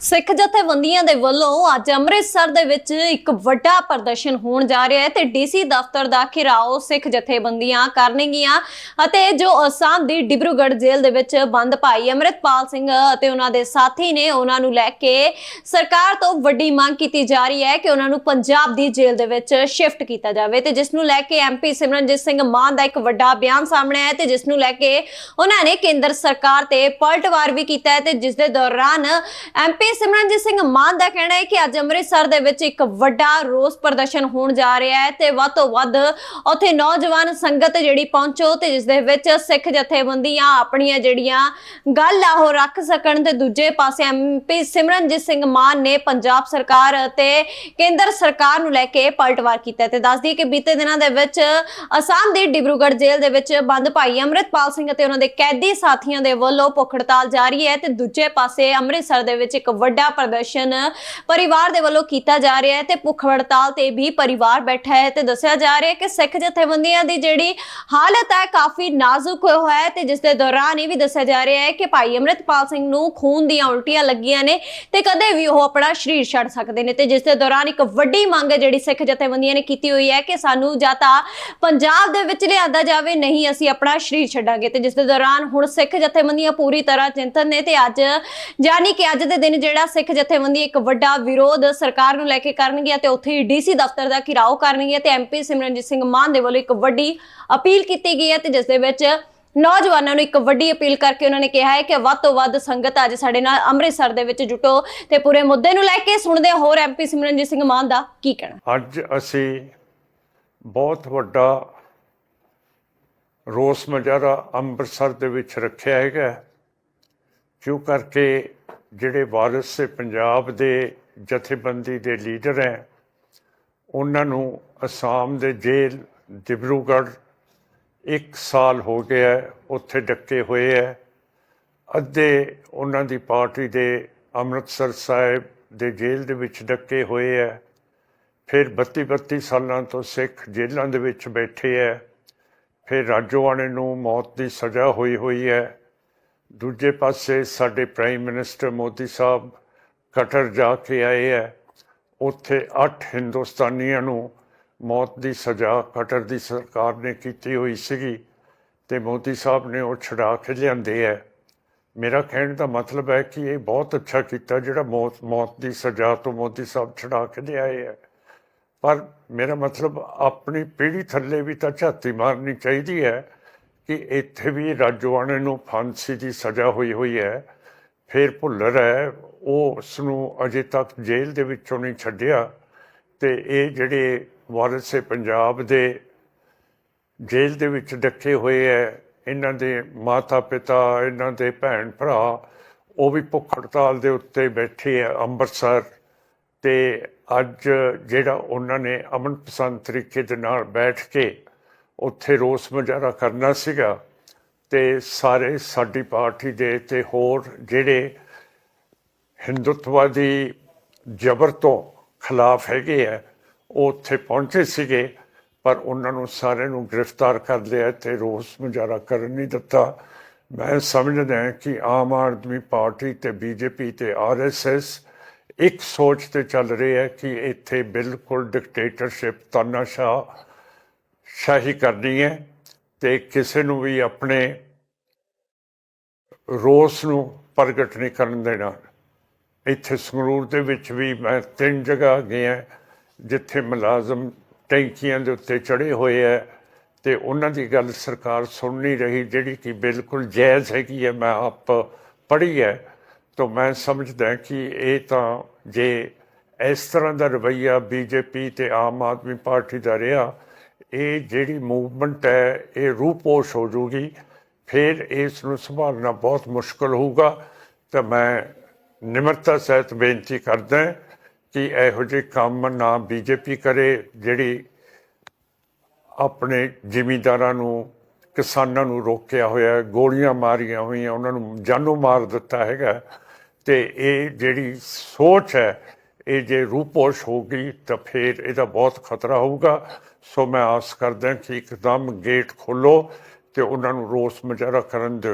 ਸਿੱਖ ਜਥੇਬੰਦੀਆਂ ਦੇ ਵੱਲੋਂ ਅੱਜ ਅੰਮ੍ਰਿਤਸਰ ਦੇ ਵਿੱਚ ਇੱਕ ਵੱਡਾ ਪ੍ਰਦਰਸ਼ਨ ਹੋਣ ਜਾ ਰਿਹਾ ਹੈ ਤੇ ਡੀਸੀ ਦਫ਼ਤਰ ਦਾ ਘਿਰਾਓ ਸਿੱਖ ਜਥੇਬੰਦੀਆਂ ਕਰਨਗੀਆਂ ਅਤੇ ਜੋ ਅਸਾਮ ਦੀ ਡਿਬਰੂਗੜ੍ਹ ਜੇਲ੍ਹ ਦੇ ਵਿੱਚ ਬੰਦ ਭਾਈ ਅੰਮ੍ਰਿਤਪਾਲ ਸਿੰਘ ਅਤੇ ਉਹਨਾਂ ਦੇ ਸਾਥੀ ਨੇ ਉਹਨਾਂ ਨੂੰ ਲੈ ਕੇ ਸਰਕਾਰ ਤੋਂ ਵੱਡੀ ਮੰਗ ਕੀਤੀ ਜਾ ਰਹੀ ਹੈ ਕਿ ਉਹਨਾਂ ਨੂੰ ਪੰਜਾਬ ਦੀ ਜੇਲ੍ਹ ਦੇ ਵਿੱਚ ਸ਼ਿਫਟ ਕੀਤਾ ਜਾਵੇ ਤੇ ਜਿਸ ਨੂੰ ਲੈ ਕੇ ਐਮਪੀ ਸਿਮਰਨਜੀਤ ਸਿੰਘ ਮਾਨ ਦਾ ਇੱਕ ਵੱਡਾ ਬਿਆਨ ਸਾਹਮਣੇ ਆਇਆ ਤੇ ਜਿਸ ਨੂੰ ਲੈ ਕੇ ਉਹਨਾਂ ਨੇ ਕੇਂਦਰ ਸਰਕਾਰ ਤੇ ਪਲਟਵਾਰ ਵੀ ਕੀਤਾ ਹੈ ਤੇ ਜਿਸ ਦੇ ਦੌਰਾਨ ਐਮਪੀ ਸਿਮਰਨਜੀਤ ਸਿੰਘ ਮਾਨ ਦਾ ਕਹਿਣਾ ਹੈ ਕਿ ਅੱਜ ਅੰਮ੍ਰਿਤਸਰ ਦੇ ਵਿੱਚ ਇੱਕ ਵੱਡਾ ਰੋਸ ਪ੍ਰਦਰਸ਼ਨ ਹੋਣ ਜਾ ਰਿਹਾ ਹੈ ਤੇ ਵੱਧ ਤੋਂ ਵੱਧ ਉੱਥੇ ਨੌਜਵਾਨ ਸੰਗਤ ਜਿਹੜੀ ਪਹੁੰਚੋ ਤੇ ਜਿਸ ਦੇ ਵਿੱਚ ਸਿੱਖ ਜਥੇਬੰਦੀਆਂ ਆਪਣੀਆਂ ਜਿਹੜੀਆਂ ਗੱਲ ਆ ਉਹ ਰੱਖ ਸਕਣ ਤੇ ਦੂਜੇ ਪਾਸੇ ਐਮਪੀ ਸਿਮਰਨਜੀਤ ਸਿੰਘ ਮਾਨ ਨੇ ਪੰਜਾਬ ਸਰਕਾਰ ਅਤੇ ਕੇਂਦਰ ਸਰਕਾਰ ਨੂੰ ਲੈ ਕੇ ਪਲਟਵਾਰ ਕੀਤਾ ਤੇ ਦੱਸਦੀ ਦਈਏ ਕਿ ਬੀਤੇ ਦਿਨਾਂ ਦੇ ਵਿੱਚ ਅਸਾਮ ਦੀ ਡਿਬਰੂਗੜ੍ਹ ਜੇਲ੍ਹ ਦੇ ਵਿੱਚ ਬੰਦ ਭਾਈ ਅੰਮ੍ਰਿਤਪਾਲ ਸਿੰਘ ਅਤੇ ਉਹਨਾਂ ਦੇ ਕੈਦੀ ਸਾਥੀਆਂ ਦੇ ਵੱਲੋਂ ਭੁੱਖ ਹੜਤਾਲ ਜਾਰੀ ਹੈ ਤੇ ਦੂਜੇ ਪਾਸੇ ਅੰਮ੍ਰਿਤਸਰ ਦੇ ਵਿੱਚ ਇੱਕ ਵੱਡਾ ਪ੍ਰਦਰਸ਼ਨ ਪਰਿਵਾਰ ਦੇ ਵੱਲੋਂ ਕੀਤਾ ਜਾ ਰਿਹਾ ਹੈ ਤੇ ਭੁੱਖ ਹੜਤਾਲ ਤੇ ਵੀ ਪਰਿਵਾਰ ਬੈਠਾ ਹੈ ਤੇ ਦੱਸਿਆ ਜਾ ਰਿਹਾ ਹੈ ਕਿ ਸਿੱਖ ਜਥੇਬੰਦੀਆਂ ਦੀ ਜਿਹੜੀ ਹਾਲਤ ਹੈ ਕਾਫੀ ਨਾਜ਼ੁਕ ਹੋਇਆ ਹੈ ਤੇ ਜਿਸ ਦੇ ਦੌਰਾਨ ਇਹ ਵੀ ਦੱਸਿਆ ਜਾ ਰਿਹਾ ਹੈ ਕਿ ਭਾਈ ਅੰਮ੍ਰਿਤਪਾਲ ਸਿੰਘ ਨੂੰ ਖੂਨ ਦੀਆਂ ਉਲਟੀਆਂ ਲੱਗੀਆਂ ਨੇ ਤੇ ਕਦੇ ਵੀ ਉਹ ਆਪਣਾ ਸਰੀਰ ਛੱਡ ਸਕਦੇ ਨੇ ਤੇ ਜਿਸ ਦੇ ਦੌਰਾਨ ਇੱਕ ਵੱਡੀ ਮੰਗ ਹੈ ਜਿਹੜੀ ਸਿੱਖ ਜਥੇਬੰਦੀਆਂ ਨੇ ਕੀਤੀ ਹੋਈ ਹੈ ਕਿ ਸਾਨੂੰ ਜਾਂ ਤਾਂ ਪੰਜਾਬ ਦੇ ਵਿੱਚ ਲਿਆਂਦਾ ਜਾਵੇ, ਨਹੀਂ ਅਸੀਂ ਆਪਣਾ ਸਰੀਰ ਛੱਡਾਂਗੇ ਤੇ ਜਿਸ ਦੇ ਦੌਰਾਨ ਹੁਣ ਸਿੱਖ ਜਥੇਬੰਦੀਆਂ ਪੂਰੀ ਤਰ੍ਹਾਂ ਚਿੰਤਨ ਨੇ ਤੇ ਅੱਜ ਯਾਨੀ ਕਿ ਅੱਜ ਦੇ ਦਿਨ ਜਿਹੜਾ ਸਿੱਖ ਜਥੇਬੰਦੀ ਇੱਕ ਵੱਡਾ ਵਿਰੋਧ ਸਰਕਾਰ ਨੂੰ ਲੈ ਕੇ ਕਰਨਗੀਆਂ ਤੇ ਉੱਥੇ ਡੀਸੀ ਦਫ਼ਤਰ ਦਾ ਘਿਰਾਓ ਕਰਨਗੀਆਂ ਤੇ ਐਮਪੀ ਸਿਮਰਨਜੀਤ ਸਿੰਘ ਮਾਨ ਦੇ ਵੱਲੋਂ ਇੱਕ ਵੱਡੀ ਅਪੀਲ ਕੀਤੀ ਗਈ ਹੈ ਤੇ ਜਿਸ ਦੇ ਵਿੱਚ ਨੌਜਵਾਨਾਂ ਨੂੰ ਇੱਕ ਵੱਡੀ ਅਪੀਲ ਕਰਕੇ ਉਹਨਾਂ ਨੇ ਕਿਹਾ ਹੈ ਕਿ ਵੱਧ ਤੋਂ ਵੱਧ ਸੰਗਤ ਅੱਜ ਸਾਡੇ ਨਾਲ ਅੰਮ੍ਰਿਤਸਰ ਦੇ ਵਿੱਚ ਜੁਟੋ ਤੇ ਪੂਰੇ ਮੁੱਦੇ ਨੂੰ ਲੈ ਕੇ ਸੁਣਦੇ ਹਾਂ। ਹੋਰ ਐਮਪੀ ਸਿਮਰਨਜੀਤ ਸਿੰਘ ਮਾਨ ਦਾ ਕੀ ਕਹਿਣਾ? ਅੱਜ ਅਸੀਂ ਬਹੁਤ ਵੱਡਾ ਰੋਸ ਮੁਜ਼ਾਹਰਾ ਅੰਮ੍ਰਿਤਸਰ ਦੇ ਵਿੱਚ ਰੱਖਿਆ ਹੈਗਾ ਕਿਉਂ ਕਰਕੇ ਜਿਹੜੇ ਵਾਰਿਸ ਸੇ ਪੰਜਾਬ ਦੇ ਜਥੇਬੰਦੀ ਦੇ ਲੀਡਰ ਹੈ ਉਹਨਾਂ ਨੂੰ ਅਸਾਮ ਦੇ ਜੇਲ੍ਹ ਡਿਬਰੂਗੜ੍ਹ ਇੱਕ ਸਾਲ ਹੋ ਗਿਆ ਹੈ, ਉੱਥੇ ਡੱਕੇ ਹੋਏ ਹੈ। ਅੱਧੇ ਉਹਨਾਂ ਦੀ ਪਾਰਟੀ ਦੇ ਅੰਮ੍ਰਿਤਸਰ ਸਾਹਿਬ ਦੇ ਜੇਲ੍ਹ ਦੇ ਵਿੱਚ ਡੱਕੇ ਹੋਏ ਹੈ। ਫਿਰ 32 32 ਸਾਲਾਂ ਤੋਂ ਸਿੱਖ ਜੇਲ੍ਹਾਂ ਦੇ ਵਿੱਚ ਬੈਠੇ ਹੈ। ਫਿਰ ਰਾਜੋਆਣੇ ਨੂੰ ਮੌਤ ਦੀ ਸਜ਼ਾ ਹੋਈ ਹੋਈ ਹੈ। ਦੂਜੇ ਪਾਸੇ ਸਾਡੇ prime minister Modi sahib cutter ਜਾ ਕੇ ਆਏ ਹੈ ਉੱਥੇ 8 ਹਿੰਦੁਸਤਾਨੀਆਂ ਨੂੰ ਮੌਤ ਦੀ ਸਜ਼ਾ ਕਟਰ ਦੀ ਸਰਕਾਰ ਨੇ ਕੀਤੀ ਹੋਈ ਸੀਗੀ ਤੇ ਮੋਦੀ ਸਾਹਿਬ ਨੇ ਉਹ ਛੁਡਾ ਕੇ ਲਿਆਂਦੇ ਹੈ ਮੇਰਾ ਕਹਿਣ ਦਾ ਮਤਲਬ ਹੈ ਕਿ ਇਹ ਬਹੁਤ ਅੱਛਾ ਕੀਤਾ ਜਿਹੜਾ ਮੌਤ ਮੌਤ ਦੀ ਸਜ਼ਾ ਤੋਂ ਮੋਦੀ ਸਾਹਿਬ ਛਡਾ ਕੇ ਲਿਆਏ ਹੈ ਪਰ ਮੇਰਾ ਮਤਲਬ ਆਪਣੀ ਪੀੜ੍ਹੀ ਥੱਲੇ ਵੀ ਤਾਂ ਝਾਤੀ ਮਾਰਨੀ ਚਾਹੀਦੀ ਹੈ। ਕਿ ਇੱਥੇ ਵੀ ਰਾਜੋਆਣੇ ਨੂੰ ਫਾਂਸੀ ਦੀ ਸਜ਼ਾ ਹੋਈ ਹੋਈ ਹੈ। ਫਿਰ ਭੁੱਲਰ ਹੈ, ਉਹ ਉਸ ਨੂੰ ਅਜੇ ਤੱਕ ਜੇਲ੍ਹ ਦੇ ਵਿੱਚੋਂ ਨਹੀਂ ਛੱਡਿਆ ਤੇ ਇਹ ਜਿਹੜੇ ਵਾਰਿਸੇ ਪੰਜਾਬ ਦੇ ਜੇਲ੍ਹ ਦੇ ਵਿੱਚ ਡੱਕੇ ਹੋਏ ਹੈ, ਇਹਨਾਂ ਦੇ ਮਾਤਾ ਪਿਤਾ ਇਹਨਾਂ ਦੇ ਭੈਣ ਭਰਾ ਉਹ ਵੀ ਭੁੱਖ ਹੜਤਾਲ ਦੇ ਉੱਤੇ ਬੈਠੇ ਆ ਅੰਮ੍ਰਿਤਸਰ ਤੇ ਅੱਜ ਜਿਹੜਾ ਉਹਨਾਂ ਨੇ ਅਮਨ ਪਸੰਦ ਤਰੀਕੇ ਦੇ ਨਾਲ ਬੈਠ ਕੇ ਉੱਥੇ ਰੋਸ ਮੁਜ਼ਾਹਰਾ ਕਰਨਾ ਸੀਗਾ ਤੇ ਸਾਰੇ ਸਾਡੀ ਪਾਰਟੀ ਦੇ ਤੇ ਹੋਰ ਜਿਹੜੇ ਹਿੰਦੁੱਤਵਾਦੀ ਜ਼ਬਰ ਤੋਂ ਖਿਲਾਫ ਹੈਗੇ ਆ, ਉਹ ਉੱਥੇ ਪਹੁੰਚੇ ਸੀਗੇ, ਪਰ ਉਹਨਾਂ ਨੂੰ ਸਾਰਿਆਂ ਨੂੰ ਗ੍ਰਿਫਤਾਰ ਕਰ ਲਿਆ ਤੇ ਰੋਸ ਮੁਜ਼ਾਹਰਾ ਕਰਨ ਨਹੀਂ ਦਿੱਤਾ। ਮੈਂ ਸਮਝਦਾ ਹਾਂ ਕਿ ਆਮ ਆਦਮੀ ਪਾਰਟੀ ਤੇ ਬੀਜੇਪੀ ਤੇ ਆਰਐਸਐਸ ਇੱਕ ਸੋਚ ਤੇ ਚੱਲ ਰਹੀ ਹੈ ਕਿ ਇੱਥੇ ਬਿਲਕੁਲ ਡਿਕਟੇਟਰਸ਼ਿਪ ਤਾਨਾਸ਼ਾਹ ਸ਼ਾਹੀ ਕਰਨੀ ਹੈ ਤੇ ਕਿਸੇ ਨੂੰ ਵੀ ਆਪਣੇ ਰੋਸ ਨੂੰ ਪ੍ਰਗਟ ਨਹੀਂ ਕਰਨ ਦੇਣਾ। ਇੱਥੇ ਸੰਗਰੂਰ ਦੇ ਵਿੱਚ ਵੀ ਮੈਂ ਤਿੰਨ ਜਗ੍ਹਾ ਗਿਆ ਜਿੱਥੇ ਮੁਲਾਜ਼ਮ ਟੈਂਕੀਆਂ ਦੇ ਉੱਤੇ ਚੜੇ ਹੋਏ ਹੈ ਤੇ ਉਹਨਾਂ ਦੀ ਗੱਲ ਸਰਕਾਰ ਸੁਣ ਨਹੀਂ ਰਹੀ, ਜਿਹੜੀ ਕਿ ਬਿਲਕੁਲ ਜਾਇਜ਼ ਹੈਗੀ ਹੈ, ਮੈਂ ਆਪ ਪੜ੍ਹੀ ਹੈ। ਤਾਂ ਮੈਂ ਸਮਝਦਾ ਕਿ ਇਹ ਤਾਂ ਜੇ ਇਸ ਤਰ੍ਹਾਂ ਦਾ ਰਵਈਆ ਬੀਜੇਪੀ ਤੇ ਆਮ ਆਦਮੀ ਪਾਰਟੀ ਦਾ ਰਿਹਾ ਇਹ ਜਿਹੜੀ ਮੂਵਮੈਂਟ ਹੈ, ਇਹ ਰੂਪੋਸ਼ ਹੋ ਜੂਗੀ। ਫਿਰ ਇਸ ਨੂੰ ਸੰਭਾਲਣਾ ਬਹੁਤ ਮੁਸ਼ਕਲ ਹੋਊਗਾ। ਤਾਂ ਮੈਂ ਨਿਮਰਤਾ ਸਹਿਤ ਬੇਨਤੀ ਕਰਦਾ ਕਿ ਇਹੋ ਜਿਹੇ ਕੰਮ ਨਾ ਬੀਜੇਪੀ ਕਰੇ, ਜਿਹੜੀ ਆਪਣੇ ਜ਼ਿਮੀਂਦਾਰਾਂ ਨੂੰ, ਕਿਸਾਨਾਂ ਨੂੰ ਰੋਕਿਆ ਹੋਇਆ ਗੋਲੀਆਂ ਮਾਰੀਆਂ ਹੋਈਆਂ, ਉਹਨਾਂ ਨੂੰ ਜਾਨੋਂ ਮਾਰ ਦਿੱਤਾ ਹੈਗਾ। ਤੇ ਇਹ ਜਿਹੜੀ ਸੋਚ ਹੈ ਇਹ ਜੇ ਰੂਪੋਸ਼ ਹੋਗੀ ਤਾਂ ਫਿਰ ਇਹਦਾ ਬਹੁਤ ਖਤਰਾ ਹੋਊਗਾ। ਸੋ ਮੈਂ ਆਸ ਕਰਦਾ ਕਿ ਇੱਕਦਮ ਗੇਟ ਖੋਲੋ ਤੇ ਉਹਨਾਂ ਨੂੰ ਰੋਸ ਮੁਜ਼ਾਹਰਾ ਕਰਨ ਦਿਓ।